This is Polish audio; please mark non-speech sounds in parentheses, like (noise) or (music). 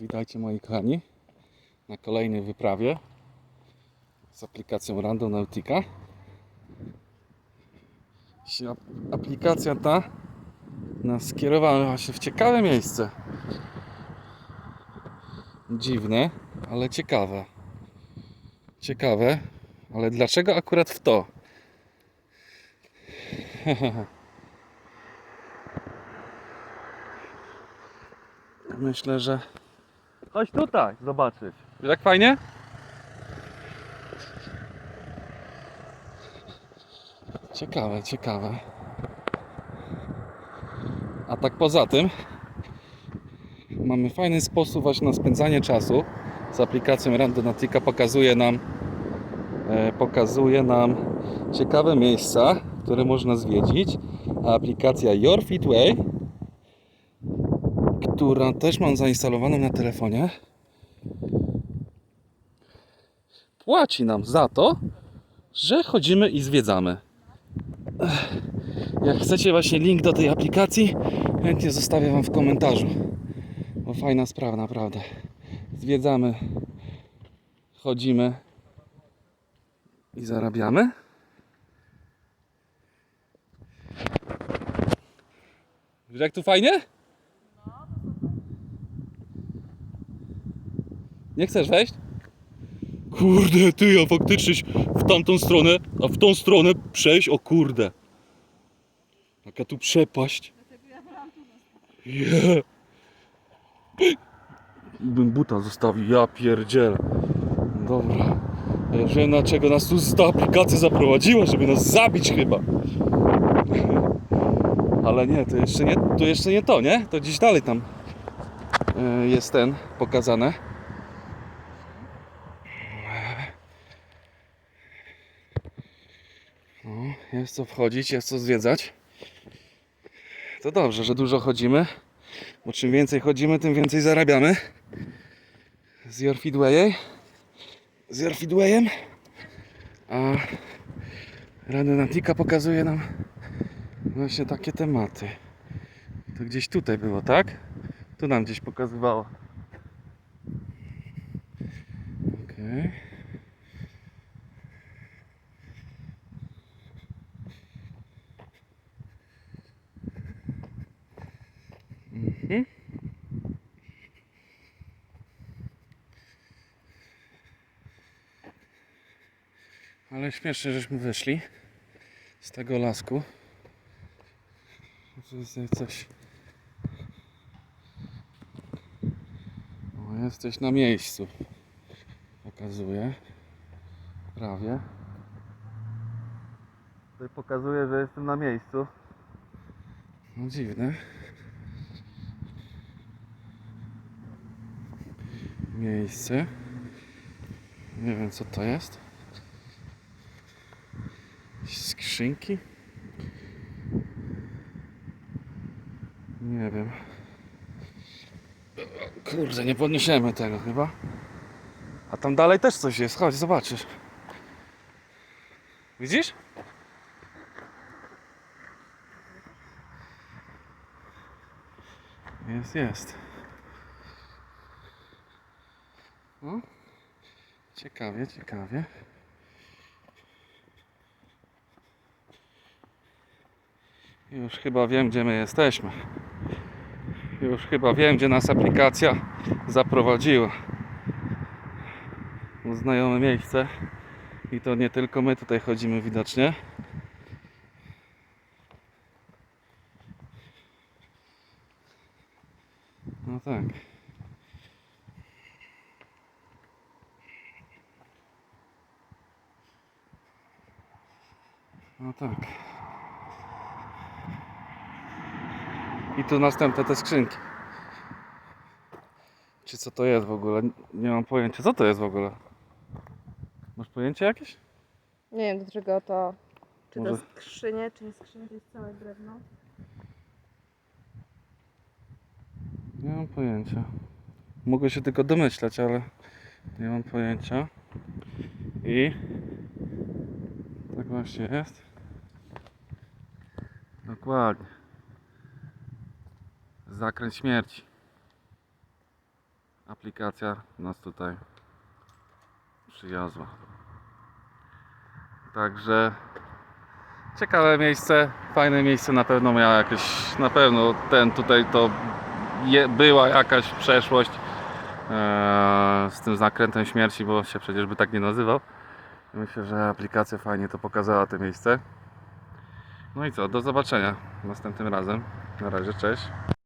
Witajcie moi kochani na kolejnej wyprawie z aplikacją Randonautica. Aplikacja ta nas skierowała właśnie w ciekawe miejsce. Dziwne, ale ciekawe. Ciekawe, ale dlaczego akurat w to? (laughs) Myślę, że. Chodź tutaj, zobaczyć. Jak fajnie? Ciekawe, ciekawe. A tak poza tym, mamy fajny sposób właśnie na spędzanie czasu. Z aplikacją Randonautica pokazuje nam, e, pokazuje nam ciekawe miejsca, które można zwiedzić. A aplikacja Your Fitway która też mam zainstalowaną na telefonie, płaci nam za to, że chodzimy i zwiedzamy. Jak chcecie właśnie link do tej aplikacji, chętnie zostawię Wam w komentarzu. Bo fajna sprawa, naprawdę. Zwiedzamy, chodzimy i zarabiamy. Jak tu fajnie? Nie chcesz wejść? Kurde, ty, a faktycznie w tamtą stronę, a w tą stronę przejść, o kurde. Jaka tu przepaść. Yeah. Bym buta zostawił, ja pierdzielę. Dobra. Ja już wiem, dlaczego nas tu ta aplikacja zaprowadziła, żeby nas zabić chyba. Ale nie, to jeszcze nie, to jeszcze nie to, nie? To gdzieś dalej tam e, jest ten pokazane. No, jest co wchodzić, jest co zwiedzać. To dobrze, że dużo chodzimy, bo czym więcej chodzimy, tym więcej zarabiamy. Z Your Feedwayem, z Your Feedwayem, a Randonautica pokazuje nam właśnie takie tematy. To gdzieś tutaj było, tak? Tu nam gdzieś pokazywało. Okej. Mhm. Ale śmiesznie, żeśmy wyszli z tego lasku. Jest coś. O, jesteś na miejscu. Pokazuje. Prawie. Tutaj pokazuje, że jestem na miejscu. No dziwne. Miejsce. Nie wiem co to jest. Skrzynki? Nie wiem. Kurde, nie podniesiemy tego chyba. A tam dalej też coś jest. Chodź, zobaczysz. Widzisz? Jest, jest. No. Ciekawie, ciekawie. Już chyba wiem, gdzie my jesteśmy. Już chyba wiem, gdzie nas aplikacja zaprowadziła. Znajome miejsce. I to nie tylko my tutaj chodzimy widocznie. No tak. No tak. I tu następne te skrzynki. Czy co to jest w ogóle? Nie mam pojęcia. Co to jest w ogóle? Masz pojęcie jakieś? Nie wiem do czego to. Czy Może- to skrzynie, czy nie skrzynie, to jest całe drewno. Nie mam pojęcia. Mogę się tylko domyślać, ale nie mam pojęcia. I tak właśnie jest. Dokładnie. Zakręt śmierci. aplikacja nas tutaj przywiozła. Także ciekawe miejsce, fajne miejsce na pewno miała jakieś, na pewno ten tutaj to je, była jakaś przeszłość eee, z tym zakrętem śmierci, bo się przecież by tak nie nazywał. Myślę, że aplikacja fajnie to pokazała to miejsce. No i co, do zobaczenia następnym razem. Na razie, cześć.